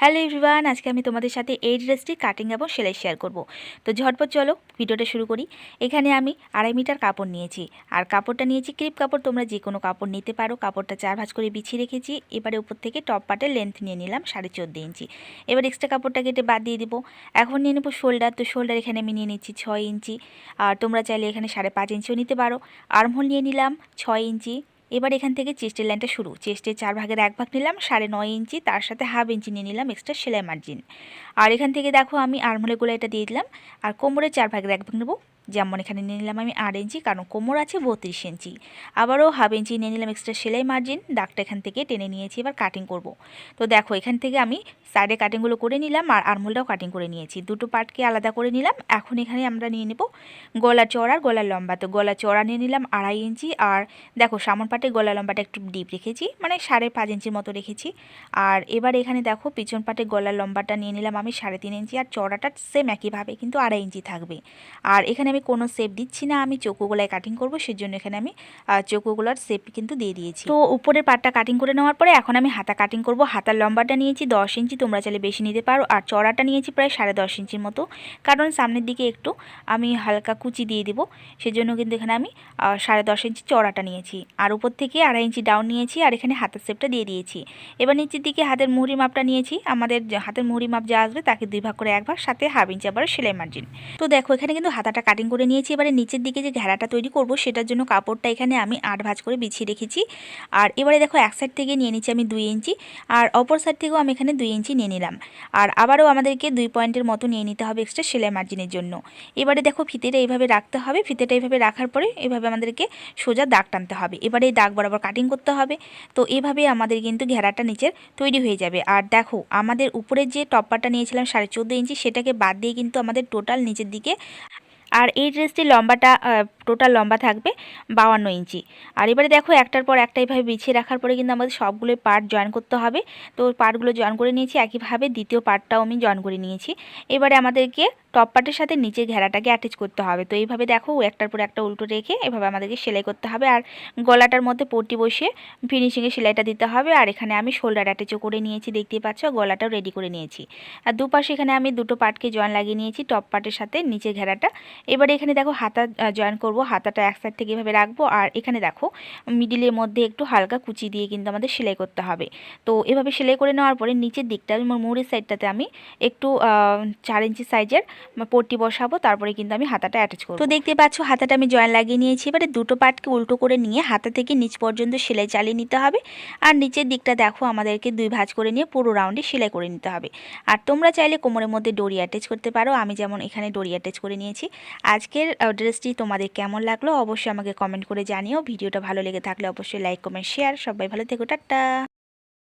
Hello everyone, আজকে আমি তোমাদের সাথে এই ড্রেসটি কাটিং এবং সেলাই শেয়ার করব। তো ঝটপট চলো ভিডিওটা শুরু করি। এখানে আমি আড়াই মিটার কাপড় নিয়েছি। আর কাপড়টা নিয়েছি ক্রিপ কাপড়, তোমরা যে কোনো কাপড় নিতে পারো। কাপড়টা চার ভাঁজ করে বিছিয়ে রেখেছি। এবারে উপর থেকে টপ পার্টের লেন্থ নিয়ে নিলাম সাড়ে চোদ্দ ইঞ্চি। এবার এক্সট্রা কাপড়টা কেটে বাদ দিয়ে দিব। এখন নিয়ে নেব শোল্ডার তো শোল্ডার এখানে আমি নিয়ে নিচ্ছি ছয় ইঞ্চি। আর তোমরা চাইলে এখানে সাড়ে পাঁচ ইঞ্চিও নিতে পারো। আর্মহোল নিয়ে নিলাম ছয় ইঞ্চি। এবার এখান থেকে চেস্টের লাইনটা শুরু। চেস্টের চার ভাগের এক ভাগ নিলাম, সাড়ে নয় ইঞ্চি, তার সাথে হাফ ইঞ্চি নিয়ে নিলাম এক্সট্রা সেলাই মার্জিন আর এখান থেকে দেখো আমি আর্মহলে গোলা এটা দিয়ে দিলাম, আর কোমরের চার ভাগের এক ভাগ নেব। যেমন এখানে নিয়ে নিলাম আমি আট ইঞ্চি, কারণ কোমর আছে বত্রিশ ইঞ্চি। আবারও হাফ ইঞ্চি নিয়ে নিলাম এক্সট্রা সেলাই মার্জিন দাগটা এখান থেকে টেনে নিয়েছি, এবার কাটিং করব। তো দেখো, এখান থেকে আমি সাইডে কাটিংগুলো করে নিলাম আর আরমোলটাও কাটিং করে নিয়েছি। দুটো পার্টকে আলাদা করে নিলাম, এখন এখানে আমরা নিয়ে নেব গলা চড়া আর গলার লম্বা। তো গলা চড়া নিয়ে নিলাম আড়াই ইঞ্চি আর দেখো, সামন পাটে গলা লম্বাটা একটু ডিপ রেখেছি মানে সাড়ে পাঁচ ইঞ্চির মতো রেখেছি। আর এবার এখানে দেখো, পিছন পাটে গলার লম্বাটা নিয়ে নিলাম আমি সাড়ে তিন ইঞ্চি আর চড়াটা সেম একইভাবে, কিন্তু আড়াই ইঞ্চি থাকবে। আর এখানে আমি কোনো শেপ দিচ্ছি না, আমি চৌকোগোলায় কাটিং করব, সেজন্য এখানে আমি চৌকোগোলার শেপ কিন্তু দিয়ে দিয়েছি। তো উপরের পাটটা কাটিং করে নেওয়ার পরে এখন আমি হাতা কাটিং করব। হাতার লম্বাটা নিয়েছি দশ ইঞ্চি, তোমরা চাইলে বেশি নিতে পারো। আর চড়াটা নিয়েছি প্রায় সাড়ে দশ ইঞ্চির মতো। কারণ সামনের দিকে একটু আমি হালকা কুচি দিয়ে দিব। সেজন্য কিন্তু এখানে আমি সাড়ে দশ ইঞ্চি চড়াটা নিয়েছি। আর উপর থেকে আড়াই ইঞ্চি ডাউন নিয়েছি আর এখানে হাতের শেপটা দিয়ে দিয়েছি। এবার নিচের দিকে হাতের মুহুরি মাপটা নিয়েছি। আমাদের হাতের মুহুরি মাপ যা আসবে তাকে দুই ভাগ করে এক ভাগ, সাথে হাফ ইঞ্চি আবার সেলাই মার্জিন তো দেখো, এখানে কিন্তু হাতাটা কাটিং করে নিয়েছি। এবারে নিচের দিকে যে ঘেরাটা তৈরি করব, সেটার জন্য কাপড়টা এখানে আমি আট ভাঁজ করে বিছিয়ে রেখেছি। আর এবারে দেখো এক সাইড থেকে নিয়ে নিচ্ছি আমি দুই ইঞ্চি, আর অপর সাইড থেকেও আমি এখানে দুই ইঞ্চি নিয়ে নিলাম। আর আবারও আমাদেরকে দুই পয়েন্টের মতো নিয়ে নিতে হবে এক্সট্রা সেলাই মার্জিনের জন্য। এবারে দেখো ফিতেটা এইভাবে রাখতে হবে। ফিতেটা এইভাবে রাখার পরে এভাবে আমাদেরকে সোজা দাগ টানতে হবে। এবারে এই দাগ বরাবর কাটিং করতে হবে। তো এভাবে আমাদের কিন্তু ঘেরাটা নিচের তৈরি হয়ে যাবে। আর দেখো আমাদের উপরের যে টপ্পারটা নিয়েছিলাম সাড়ে চোদ্দ ইঞ্চি, সেটাকে বাদ দিয়ে কিন্তু আমাদের টোটাল নিচের দিকে আর এই ড্রেসটি লম্বাটা টোটাল লম্বা থাকবে বাউান্ন ইঞ্চি। আর এবারে দেখো একটার পর একটা এইভাবে বিছিয়ে রাখার পরে কিন্তু আমাদের সবগুলো পার্ট জয়েন করতে হবে। তো পার্টগুলো জয়েন করে নিয়েছি। একইভাবে দ্বিতীয় পার্টটাও আমি জয়েন করে নিয়েছি। এবারে আমাদেরকে টপ পার্টের সাথে নিচে ঘেরাটাকে অ্যাটাচ করতে হবে। তো এইভাবে দেখো, একটার পর একটা উল্টো রেখে এভাবে আমাদেরকে সেলাই করতে হবে। আর গলাটার মধ্যে পট্টি বসিয়ে ফিনিশিংয়ে সেলাইটা দিতে হবে। আর এখানে আমি শোল্ডার অ্যাটাচও করে নিয়েছি, দেখতেই পাচ্ছ? গলাটাও রেডি করে নিয়েছি। আর দুপাশে এখানে আমি দুটো পার্টকে জয়েন লাগিয়ে নিয়েছি টপ পার্টের সাথে নিচের ঘেরাটা। এবারে এখানে দেখো হাতা জয়েন করব। হাতাটা এক সাইড থেকে এভাবে রাখব। আর এখানে দেখো মিডিলের মধ্যে একটু হালকা কুচি দিয়ে কিন্তু আমাদের সেলাই করতে হবে। তো এভাবে সেলাই করে নেওয়ার পরে নিচের দিকটা, মুড়ের সাইডটাতে আমি একটু চার ইঞ্চি সাইজের পট্টি বসাবো, তারপরে কিন্তু আমি হাতাটা অ্যাটাচ করব। তো দেখতে পাচ্ছ, হাতাটা আমি জয়েন লাগিয়ে নিয়েছি। এবারে দুটো পার্টকে উল্টো করে নিয়ে হাতা থেকে নিচ পর্যন্ত সেলাই চালিয়ে নিতে হবে। আর নিচের দিকটা দেখো, আমাদেরকে দুই ভাঁজ করে নিয়ে পুরো রাউন্ডে সেলাই করে নিতে হবে। আর তোমরা চাইলে কোমরের মধ্যে ডোরি অ্যাটাচ করতে পারো। আমি যেমন এখানে ডোরি অ্যাটাচ করে নিয়েছি। আজকের ড্রেসটি তোমাদের কেমন লাগল অবশ্যই আমাকে কমেন্ট করে জানিও। ভিডিওটা ভালো লেগে থাকলে অবশ্যই লাইক কমেন্ট শেয়ার সবাই ভালো থেকো, টাটা।